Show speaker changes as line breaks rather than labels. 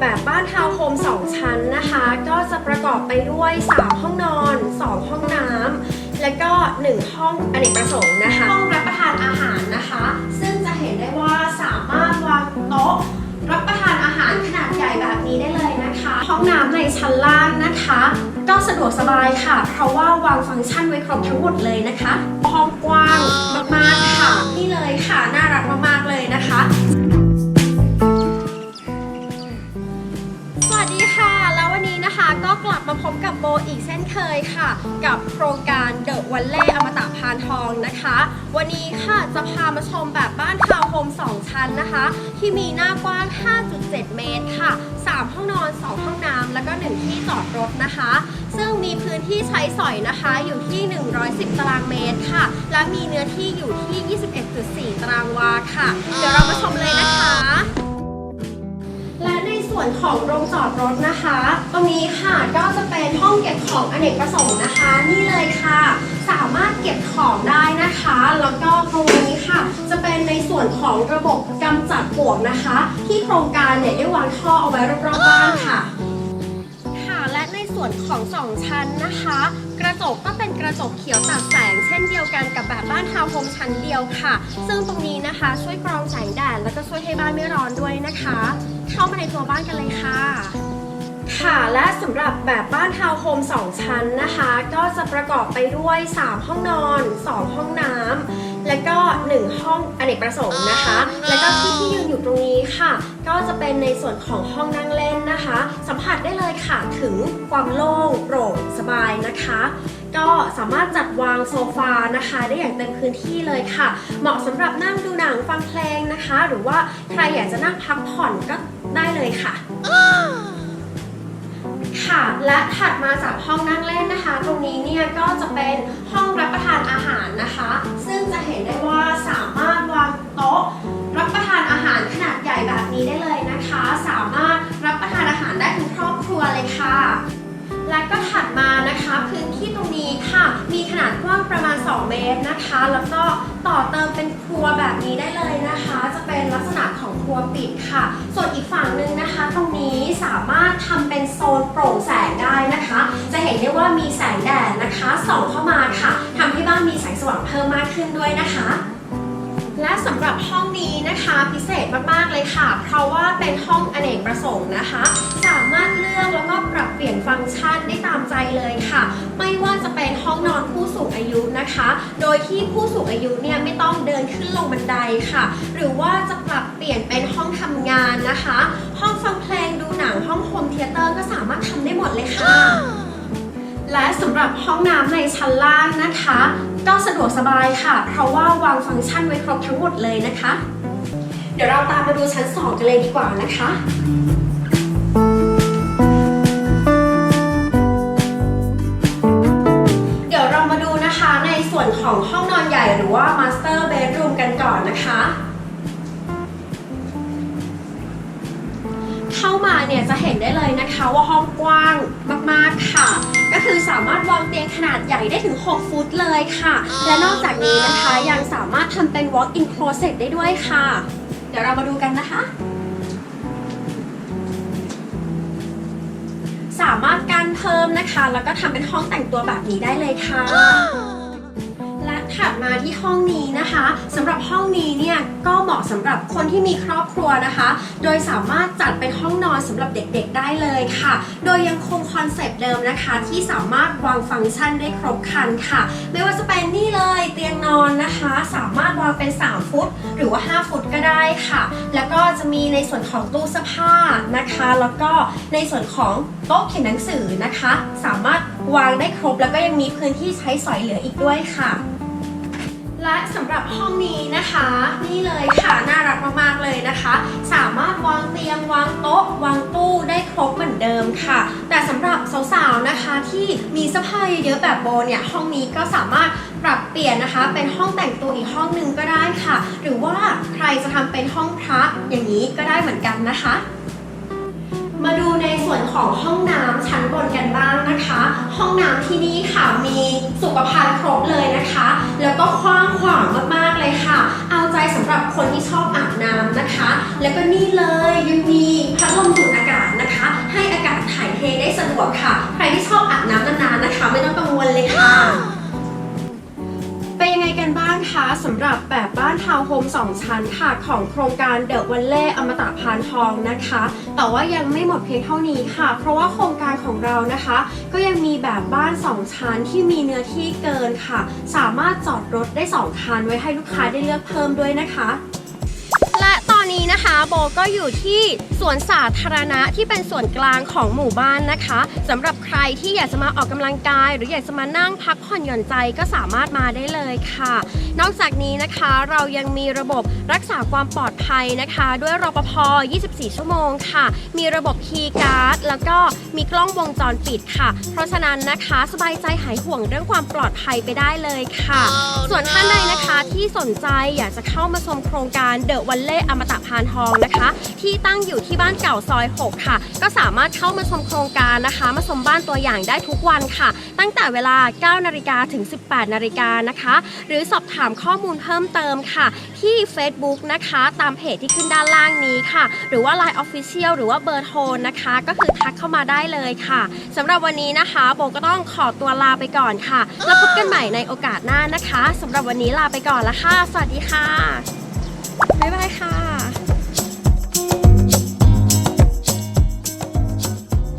แบบบ้านทาวน์โฮม2 ชั้นนะคะ ก็จะประกอบไปด้วย 3 ห้องนอน 2 ห้องน้ำและก็ 1 ห้องอเนกประสงค์นะคะ ห้องรับประทานอาหารนะคะ ซึ่งจะเห็นได้ว่าสามารถวางโต๊ะรับประทานอาหารขนาดใหญ่แบบนี้ได้เลยนะคะ ห้องน้ำในชั้นล่างนะคะ ก็สะดวกสบายค่ะ เพราะว่าวางฟังก์ชันไว้ครบทั้งหมดเลยนะคะ ห้องกว้างมากๆค่ะ พบกับโบอีกเช่นเคยค่ะ กับโครงการเดอะวันเล่อมตะพานทองนะคะ วันนี้ค่ะจะพามาชมแบบบ้านทาวน์โฮม 2 ชั้นนะคะ ที่มีหน้ากว้าง 5.7 เมตรค่ะ 3 ห้องนอน 2 ห้องน้ำแล้วก็ 1 ที่จอดรถนะคะ ซึ่งมีพื้นที่ใช้สอยนะคะอยู่ที่ 110 ตารางเมตรค่ะ และมีเนื้อที่อยู่ที่ 21.4 ตารางวาค่ะ เดี๋ยวเรามาชมเลยนะคะ และในส่วนของโรงจอดรถนะคะ รงนี้ค่ะก็จะเป็นห้องเก็บของอเนกประสงค์นะคะ นี่เลยค่ะ สามารถเก็บของได้นะคะ แล้วก็ตรงนี้ค่ะ จะเป็นในส่วนของระบบกำจัดปลวกนะคะ ที่โครงการเนี่ยได้วางท่อเอาไว้รอบๆบ้านค่ะค่ะและในส่วนของ2ชั้นนะคะ กระจกก็เป็นกระจกเขียวตัดแสง เช่นเดียวกันกับแบบบ้านทาวน์โฮมชั้นเดียวค่ะ ซึ่งตรงนี้นะคะช่วยกรองแสงแดดแล้วก็ช่วยให้บ้านไม่ร้อนด้วยนะคะ เข้ามาในตัวบ้านกันเลยค่ะ ค่ะ และสำหรับแบบบ้านทาวน์โฮม2 ชั้นนะคะ ก็จะประกอบไปด้วย 3 ห้องนอน 2 ห้องน้ำและก็ 1 ห้องอเนกประสงค์นะคะ แล้วก็ที่ที่ยืนอยู่ตรงนี้ค่ะ ก็จะเป็นในส่วนของห้องนั่งเล่นนะคะ สัมผัสได้เลยค่ะถึงความโล่งโปร่งสบายนะคะก็สามารถจัดวางโซฟานะคะ ได้อย่างเต็มพื้นที่เลยค่ะ เหมาะสำหรับนั่งดูหนังฟังเพลงนะคะ หรือว่าใครอยากจะนั่งพักผ่อนก็ได้เลยค่ะ ค่ะ และถัดมาจากห้องนั่งเล่นนะคะ ตรงนี้เนี่ยก็จะเป็นห้องรับประทานอาหารนะคะ ซึ่งจะเห็นได้ว่าสามารถวางโต๊ะ รับประทานอาหารขนาดใหญ่แบบนี้ได้เลยนะคะ สามารถรับประทานอาหารได้ทั้งครอบครัวเลยค่ะ และก็ถัดมานะคะพื้นที่ตรงนี้ค่ะ มีขนาดกว้างประมาณ 2 เมตรนะคะ แล้วก็ต่อเติมเป็นครัวแบบนี้ได้เลยนะคะ จะเป็นลักษณะของ วปิดค่ะ ส่วนอีกฝั่งหนึ่งนะคะ ตรงนี้สามารถทำเป็นโซนโปร่งแสงได้นะคะ จะเห็นได้ว่ามีแสงแดดนะคะส่องเข้ามาค่ะทำให้บ้านมีแสงสว่างเพิ่มมากขึ้นด้วยนะคะำหรับห้องนี้นะคะ พิเศษมากๆเลยค่ะ เพราะว่าเป็นห้องอเนกประสงค์นะคะ สามารถเลือกแล้วก็ปรับเปลี่ยนฟังก์ชันได้ตามใจเลยค่ะ ไม่ว่าจะเป็นห้องนอนผู้สูงอายุนะคะ โดยที่ผู้สูงอายุเนี่ยไม่ต้องเดินขึ้นลงบันไดค่ะ หรือว่าจะปรับเปลี่ยนเป็นห้องทำงานนะคะ ห้องฟังเพลงดูหนังห้องโฮมเทเตอร์ก็สามารถทำได้หมดเลยค่ะและสำหรับห้องน้ำในชั้นล่างนะคะ ก็สะดวกสบายค่ะ เพราะว่าวางฟังก์ชันไว้ครบทั้งหมดเลยนะคะ เดี๋ยวเราตามมาดูชั้น 2 กันเลยดีกว่านะคะเดี๋ยวเรามาดูนะคะในส่วนของห้องนอนใหญ่หรือว่า Master Bedroom กันก่อนนะคะ เข้ามาเนี่ยจะเห็นได้เลยนะคะว่าห้องกว้างมาก ๆ ค่ะ ก็คือสามารถวางเตียงขนาดใหญ่ได้ถึง 6 ฟุตเลยค่ะ และนอกจากนี้นะคะยังสามารถทำเป็น walk-in closet ได้ด้วยค่ะ เดี๋ยวเรามาดูกันนะคะ สามารถการเพิ่มนะคะ แล้วก็ทำเป็นห้องแต่งตัวแบบนี้ได้เลยค่ะและ ถัดมาที่ห้องนี้นะคะสำหรับห้องนี้เนี่ยก็เหมาะสำหรับคนที่มีครอบครัวนะคะ โดยสามารถจัดเป็นห้องนอนสำหรับเด็กๆได้เลยค่ะ โดยยังคงคอนเซปต์เดิมนะคะ ที่สามารถวางฟังก์ชันได้ครบครันค่ะ ไม่ว่าจะเป็นนี่เลยเตียงนอนนะคะ สามารถวางเป็น 3 ฟุต หรือว่า 5 ฟุตก็ได้ค่ะ แล้วก็จะมีในส่วนของตู้เสื้อผ้านะคะ แล้วก็ในส่วนของโต๊ะเขียนหนังสือนะคะ สามารถวางได้ครบแล้วก็ยังมีพื้นที่ใช้สอยเหลืออีกด้วยค่ะ และสำหรับห้องนี้นะคะ นี่เลยค่ะน่ารักมากๆเลยนะคะ สามารถวางเตียงวางโต๊ะ วางตู้ได้ครบเหมือนเดิมค่ะ แต่สำหรับสาวๆนะคะที่มีเสื้อผ้าเยอะๆแบบโบเนี่ยห้องนี้ก็สามารถปรับเปลี่ยนนะคะ เป็นห้องแต่งตัวอีกห้องหนึ่งก็ได้ค่ะ หรือว่าใครจะทำเป็นห้องพระอย่างนี้ก็ได้เหมือนกันนะคะ มาดูในส่วนของห้องน้ำชั้นบนกันบ้างนะคะ ห้องน้ำที่นี่ค่ะมีสุขภัณฑ์ครบเลยนะคะ แล้วก็กว้างขวางมากๆเลยค่ะ เอาใจสำหรับคนที่ชอบอาบน้ำนะคะ แล้วก็นี่เลยยังมีพัดลมดูดอากาศนะคะ ให้อากาศถ่ายเทได้สะดวกค่ะ ใครที่ชอบอาบน้ำนานๆนะคะ ไม่ต้องกังวลเลยค่ะ สำหรับแบบบ้านทาวน์โฮม2 ชั้นค่ะของโครงการเดอะวันเล่อมตะพานทองนะคะ แต่ว่ายังไม่หมดเพียงเท่านี้ค่ะ เพราะว่าโครงการของเรานะคะ ก็ยังมีแบบบ้าน 2 ชั้นที่มีเนื้อที่เกินค่ะ สามารถจอดรถได้ 2 คันไว้ให้ลูกค้าได้เลือกเพิ่มด้วยนะคะ นี้นะคะโบก็อยู่ที่สวนสาธารณะที่เป็นส่วนกลางของหมู่บ้านนะคะสำหรับใครที่อยากจะมาออกกำลังกาย หรืออยากจะมานั่งพักผ่อนหย่อนใจก็สามารถมาได้เลยค่ะ นอกจากนี้นะคะเรายังมีระบบรักษาความปลอดภัยนะคะ ด้วยรปภ 24 ชั่วโมงค่ะ มีระบบคีย์การ์ดแล้วก็มีกล้องวงจรปิดค่ะ เพราะฉะนั้นนะคะสบายใจหายห่วงเรื่องความปลอดภัยไปได้เลยค่ะ ส่วนท่านใดนะคะที่สนใจอยากจะเข้ามาชมโครงการเดอะวันเล่อมตะพานทองนะคะ ที่ตั้งอยู่ที่บ้านเก่าซอย 6 ค่ะ ก็สามารถเข้ามาชมโครงการนะคะ มาชมบ้านตัวอย่างได้ทุกวันค่ะ ตั้งแต่เวลา 9 นาฬิกาถึง 18 นาฬิกานะคะ หรือสอบถามข้อมูลเพิ่มเติมค่ะ ที่ Facebook นะคะ ตามเพจที่ขึ้นด้านล่างนี้ค่ะ หรือว่า Line Official หรือว่าเบอร์โทรนะคะ ก็คือทักเข้ามาได้เลยค่ะสำหรับวันนี้นะคะโบก็ต้องขอตัวลาไปก่อนค่ะ แล้วพบกันใหม่ในโอกาสหน้านะคะสำหรับวันนี้ลาไปก่อนละค่ะ สวัสดีค่ะ บ๊ายบายค่ะ